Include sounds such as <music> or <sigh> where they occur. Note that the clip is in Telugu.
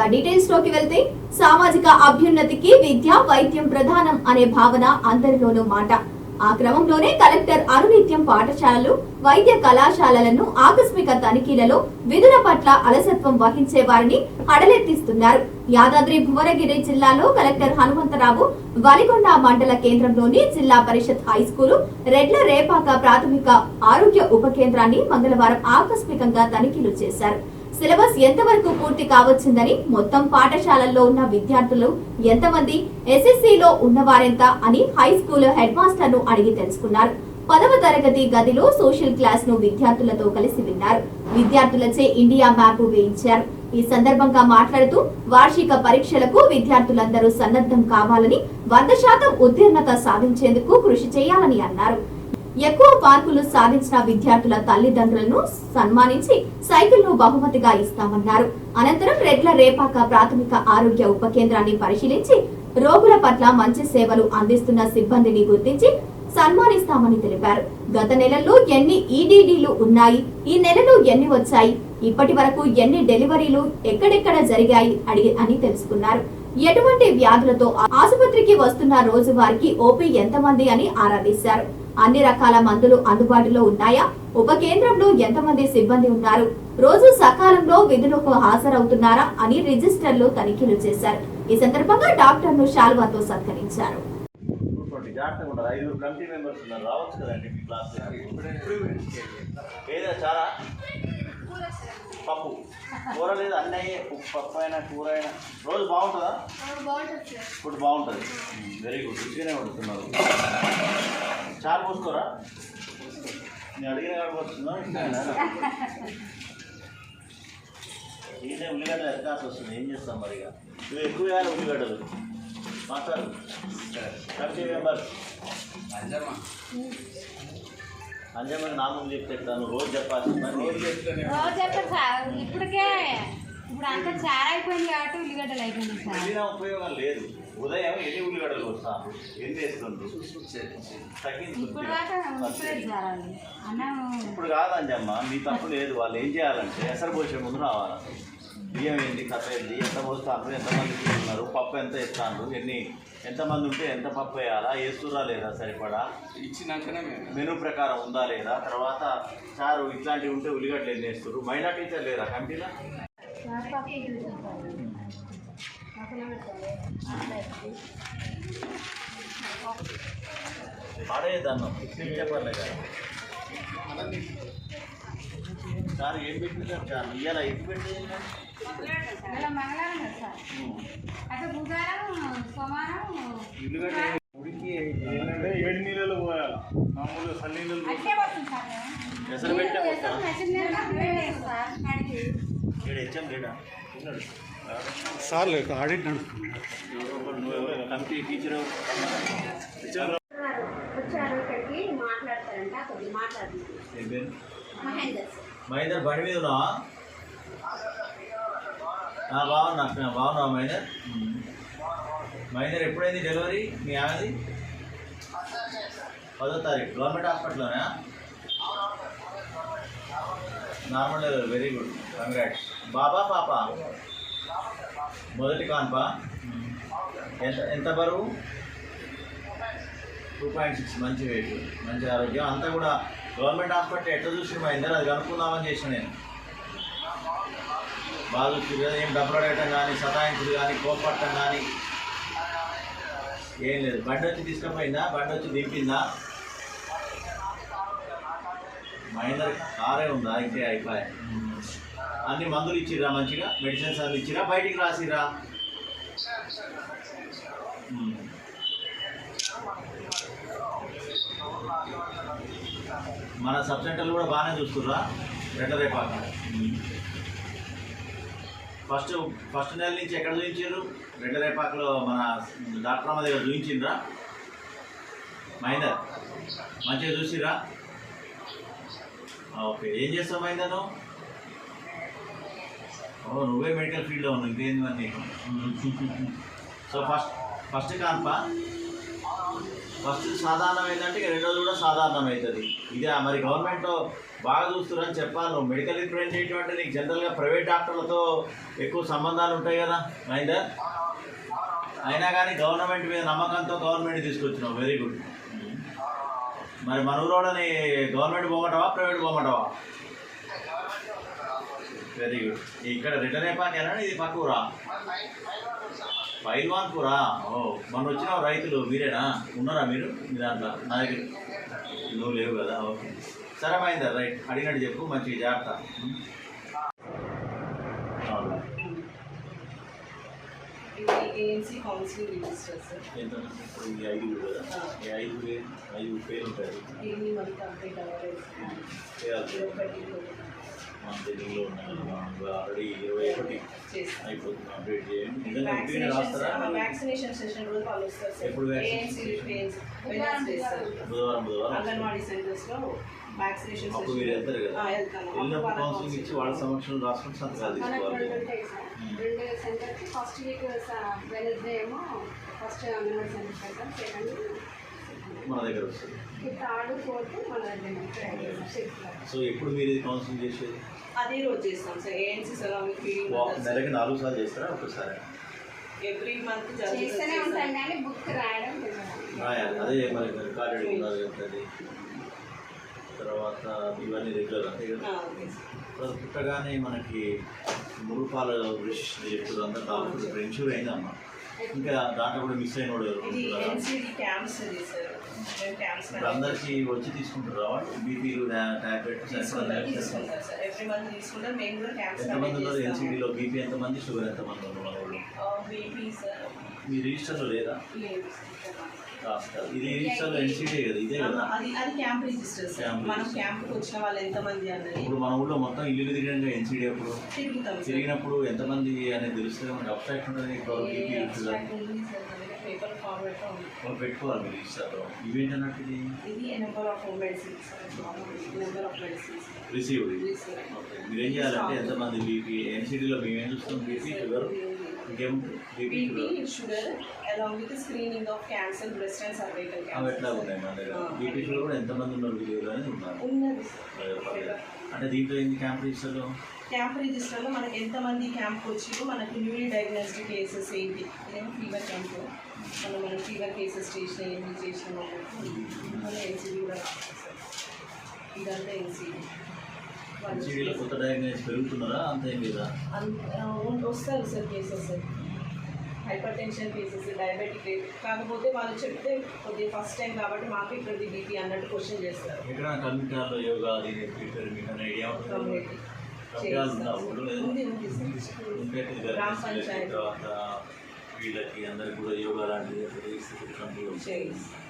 ఇక డీటెయిల్స్లోకి వెళ్తే సామాజిక అభ్యున్నతికి విద్య వైద్యం ప్రధానం అనే భావన అందరిలోనూ మాట. ఆ క్రమంలోనే కలెక్టర్ అనునిత్యం పాఠశాలలు వైద్య కళాశాలలను ఆకస్మిక తనిఖీలలో విధుల పట్ల అలసత్వం వహించే వారిని అడలెత్తిస్తున్నారు యాదాద్రి భువనగిరి జిల్లాలో కలెక్టర్ హనుమంతరావు వలిగొండ మండల కేంద్రంలోని జిల్లా పరిషత్ హై స్కూలు రెడ్ల రేపాక ప్రాథమిక ఆరోగ్య ఉప కేంద్రాన్ని మంగళవారం ఆకస్మికంగా తనిఖీలు చేశారు. సిలబస్ ఎంతవరకు పూర్తి కావచ్చిందని మొత్తం పాఠశాలల్లో ఉన్న విద్యార్థులు ఎంతమంది ఎస్ఎస్సిలో ఉన్నవారెంత అని హై స్కూల్ హెడ్ మాస్టర్ను అడిగి తెలుసుకున్నారు. పదవ తరగతి గదిలో సోషల్ క్లాస్ను విద్యార్థులతో కలిసి విన్నారు. విద్యార్థులచే ఇండియా మ్యాప్ వేయించారు. ఈ సందర్భంగా మాట్లాడుతూ వార్షిక పరీక్షలకు విద్యార్థులందరూ సన్నద్ధం కావాలని వంద శాతం ఉత్తీర్ణత సాధించేందుకు కృషి చేయాలని అన్నారు. ఎక్కువ మార్కులు సాధించిన విద్యార్థుల తల్లిదండ్రులను సన్మానించి సైకిల్ను బహుమతిగా ఇస్తామన్నారు. అనంతరం రెడ్ల రేపాక ప్రాథమిక ఆరోగ్య ఉప కేంద్రాన్ని పరిశీలించి రోగుల పట్ల మంచి సేవలు అందిస్తున్న సిబ్బందిని గుర్తించి సన్మానిస్తామని తెలిపారు. గత నెలల్లో ఎన్ని ఈడీడీలు ఉన్నాయి? ఈ నెలలో ఎన్ని వచ్చాయి? ఇప్పటి వరకు ఎన్ని డెలివరీలు ఎక్కడెక్కడ జరిగాయి? అడిగి అని తెలుసుకున్నారు. ఎటువంటి వ్యాధులతో ఆసుపత్రికి వస్తున్న రోజు వారికి ఓపీ ఎంతమంది అని ఆరా తీశారు. అన్ని రకాల మందులు అందుబాటులో ఉన్నాయా? ఉప కేంద్రంలో ఎంతమంది సిబ్బంది ఉన్నారు? రోజు సకాలంలో విధులకు హాజరవుతున్నారా అని రిజిస్టర్లో తనిఖీలు చేశారు. ఈ సందర్భంగా డాక్టర్ను శాల్వాతో సత్కరించారు పప్పు. కూర లేదు అన్నీ అయ్యే. పప్పు అయినా కూర అయినా రోజు బాగుంటుందా? ఫుడ్ బాగుంటుంది. Very good. రుచిగానే వండుతున్నారు. చారు పోసుకోరా? నేను అడిగిన కాడ పోస్తున్నా ఇదే ఉల్లిగడ్డ ఎరకాల్సి వస్తుంది. ఏం చేస్తాం మరి ఇక? నువ్వు ఎక్కువ వేయాలి ఉల్లిగడ్డలు. మాట్లాడు కమిటీ మెంబర్ అంజమ్మకి నా ముందు చెప్తే ఎట్లా? నువ్వు రోజు చెప్పాల్సి రోజు చెప్తే రోజు చెప్తారు సార్ ఇప్పటికే ఇప్పుడు అంతా చారు అయిపోయింది కాబట్టి ఉల్లిగడ్డలు అయిపోయింది సార్. వెళ్ళిన ఉపయోగం లేదు. ఉదయం ఎన్ని ఉల్లిగడ్డలు వస్తాను ఎన్ని వేస్తుండ్రు? ఇప్పుడు ఇప్పుడు కాదు అంజమ్మ మీ తప్పు లేదు. వాళ్ళు ఏం చేయాలంటే ఎసరు పోసే ముందు రావాలి. బియ్యం ఏంది కథ ఏంది ఎంత పోస్తారు ఎంతమంది తీసుకున్నారు పప్పు ఎంత ఇస్తాను ఎన్ని? ఎంతమంది ఉంటే ఎంత పప్పు వేయాలా? వేస్తురా లేదా సరిపడా? ఇచ్చినాకనే మెనూ ప్రకారం ఉందా లేదా? తర్వాత చారు ఇట్లాంటివి ఉంటే ఉల్లిగడ్డలు ఎన్ని వేస్తారు మైనా టీచర్ లేదా కమిటీలో పాడేదన్నం. చెప్పర్లే కదా. సార్ ఏం పెట్టినారు? సార్ ఇవాళ ఎటు పెట్టేది ఉడికి ఏంటంటే ఏడు నీళ్ళలో పోయాలి మామూలుగా చల్లి నీళ్ళు. ఎసరు సార్ హెచ్ఎం లేడా ఆడిట్ నడుస్తుంది కమిటీ టీచర్ హెచ్ఎం వచ్చారు ఇక్కడికి మాట్లాడతారంట కొద్దిగా మాట్లాడుతున్నారు ఏం పేరు? మహేందర్ బండి మీద ఉన్నావా? ఆ, బాగున్నా అక్క, బాగున్నావా మైనర్? మైనర్ ఎప్పుడైంది డెలివరీ? మీ ఆమెది పదో తారీఖు. Government హాస్పిటల్లోనా? Normal delivery very good. Congrats. బాబా పాప? మొదటి కాన్పా? ఎంత ఎంత బరువు? Two point six. మంచి వెయిట్. మంచి ఆరోగ్యం. అంతా కూడా గవర్నమెంట్ హాస్పిటల్ ఎట్లా చూసి మా ఇందరూ అది కనుక్కుందామని చేసిన నేను. బాగా ఏం డబ్బులు అడగటం కానీ సతాయించుడు కానీ కోపడటం కానీ ఏం లేదు. బండి వచ్చి తీసుకుపోయిందా? బండి వచ్చి దింపిందా? మైనర్ కారే ఉందా? ఇంకే అయిపోయి అన్ని మందులు ఇచ్చిర్రా మంచిగా? మెడిసిన్స్ అన్ని ఇచ్చిరా బయటికి రాసిరా మన సబ్ సెంటర్లు కూడా బాగానే చూస్తుర్రా? రెడ్ల రేపాక ఫస్ట్ ఫస్ట్ నెల నుంచి ఎక్కడ చూపించారు? రెడ్ల రేపాకలో మన డాక్టర్ అమ్మ దగ్గర చూపించిండ్రా? మహేందర్ మంచిగా చూసిరా ఓకే. ఏం చేస్తావు మహేందర్ నువ్వు? ఓ నువ్వే మెడికల్ ఫీల్డ్లో ఉన్నావు. ఇంకేంది మరి <laughs> సో ఫస్ట్ ఫస్ట్ కాన్పా? ఫస్ట్ సాధారణం ఏంటంటే ఇక రెండోది కూడా సాధారణం అవుతుంది ఇదే మరి గవర్నమెంట్ బాగా చూస్తున్నారని చెప్పాలి నువ్వు మెడికల్ రిప్రజెంటేటివ్ అంటే నీకు జనరల్గా ప్రైవేట్ డాక్టర్లతో ఎక్కువ సంబంధాలు ఉంటాయి కదా మైందర్ అయినా కానీ గవర్నమెంట్ మీద నమ్మకంతో గవర్నమెంట్ తీసుకొచ్చినావు. వెరీ గుడ్ మరి మన ఊరోడని గవర్నమెంట్ పోమంటావా ప్రైవేట్ పోమంటావా? వెరీ గుడ్ ఇక్కడ రిటర్న్ అయిపోయినా ఇది పక్క ఊరా? పైల్వాన్పురా ఓ మొన్న వచ్చిన రైతులు మీరేనా? ఉన్నారా మీరు? మీ దాంట్లో? నా దగ్గర నువ్వు లేవు కదా ఓకే. సరే మైందా రైట్. అడిగినట్టు చెప్పు మంచి జాగ్రత్త? అవును. ఇది ఏఎన్సీ కౌన్సిల్ రిజిస్టర్ సార్ ఎంత ఇప్పుడు ఈ ఐదుగురు కదా ఈ ఐదుగురు ఐదుగురు పేరు ఉంటాయి దీన్ని మనకి కంప్లీట్ అవ్వలేదు చేయాల్సి ఒకటి మన తెలుగులో ఉన్నాయి ఆల్రెడీ ఇరవై ఒకటి చేస్తాం అయిపోతుంది అప్డేట్ చేయండి నిజంగా ఉట్టిగానే రాస్తారా వ్యాక్సినేషన్ సెషన్ రోజు వాళ్ళు వస్తారు సార్ ఎప్పుడు ఏఎన్సీ vaccination వెడ్నెస్డే సార్ బుధవారం బుధవారం అంగన్వాడీ సెంటర్స్లో వ్యాక్సినేషన్ అప్పుడు మీరు వెళ్తారు కదా వెళ్తాను వెళ్ళినప్పుడు కౌన్సిలింగ్ ఇచ్చి వాళ్ళ సమక్షంలో రాసుకుని సంతకాలు మనకు తీసుకోవాలి రెండు ఉంటాయి సార్ రెండు సెంటర్కి ఫస్ట్ వీక్ వెనస్డే ఏమో ఫస్ట్ అంగన్వాడీ సెంటర్ పెడతాం సెకండ్ మన దగ్గర వస్తుంది. థర్డ్ ఫోర్త్ మన దగ్గర సో ఎప్పుడు మీరు ఇది కౌన్సిలింగ్ చేసేది? అదే రోజు చేస్తాం సార్ ఏఎన్సీ సలామిక్ ఫీడింగ్ నెలకి నాలుగు సార్లు చేస్తారా ఒకసారి ఎవ్రీ మంత్ చేస్తూనే ఉంటాం కానీ బుక్ రాయడం అదే మరి రికార్డెడ్ ఉంటుంది తర్వాత ఇవన్నీ రెగ్యులర్ అంతే కదా? పుట్టగానే మనకి మురుపాల రిజిస్టర్ చెప్తారు అంతా ఇప్పుడు ఇన్సూర్ అయిందమ్మా ఇంకా దాంట్లో కూడా మిస్ అయిన ఇప్పుడు అందరికీ వచ్చి తీసుకుంటారు బీపీలు టాబ్లెట్స్ ఎంతమంది ఉన్నారు ఎన్సీడీలో బీపీ ఎంతమంది షుగర్ ఎంతమంది ఉన్నారు మీ రిజిస్టర్లో లేదా. ఇది ఎన్సీడీ కదా ఇదే కదా. అది అది క్యాంప్ రిజిస్టర్ సార్ Camp మనం register. క్యాంప్కి వచ్చిన వాళ్ళు ఎంతమంది అన్నది? ఇప్పుడు మన ఊళ్ళో మొత్తం ఇల్లు తిరిగినాక ఎన్సీడీ అప్పుడు. తిరుగుతాం సార్. తిరిగినప్పుడు ఎంతమంది అనేది తెలుస్తుంది మనకి అబ్స్ట్రాక్ట్ ఉంటుంది ఇప్పుడు బీపీ పేపర్ ఫార్మాట్ ఉంది వాళ్ళు పెట్టుకోవాలి మీరు రిజిస్టర్లో ఇవేంటి అన్నట్టు ఇది ఇది number of medicines number of medicines received okay మీరు ఏం చేయాలంటే ఎంతమంది బీపీ ఎన్సీడీలో మేము ఏం చూస్తాం? BP sugar. BP sugar along with screening of cancer breast and cervical cancer ఎంతమంది ఉన్నారు ఉన్నది. అంటే దీంట్లో ఏంది క్యాంప్ రిజిస్టర్లో క్యాంప్ రిజిస్టర్లో మనకి ఎంతమంది క్యాంప్కి వచ్చిందో మనకి న్యూలీ డయాగ్నోస్టిక్ కేసెస్ ఏంటి? ఇదేమో ఫీవర్ క్యాంప్ మనం మన ఫీవర్ కేసెస్ చేసిన ఏంటి చేసిన మన ఎన్సీడీ కూడా. ఇదంతా ఎన్సీడీ ఎన్సీడీలో కొత్త డయాగ్నైజ్ పెరుగుతున్నారా? అంత ఏం లేదా? వస్తారు sir cases hypertension cases diabetic కాకపోతే వాళ్ళు చెప్తే కొద్దిగా ఫస్ట్ టైం కాబట్టి మాకు ఇక్కడ బీపీ అన్నట్టు క్వశ్చన్ చేస్తారు. ఎక్కడ కమ్యూనిటీలో యోగా గ్రామ పంచాయతీ. తర్వాత వీళ్ళకి అందరికి కూడా యోగా లాంటిది కంట్రోల్ చేయిస్తాం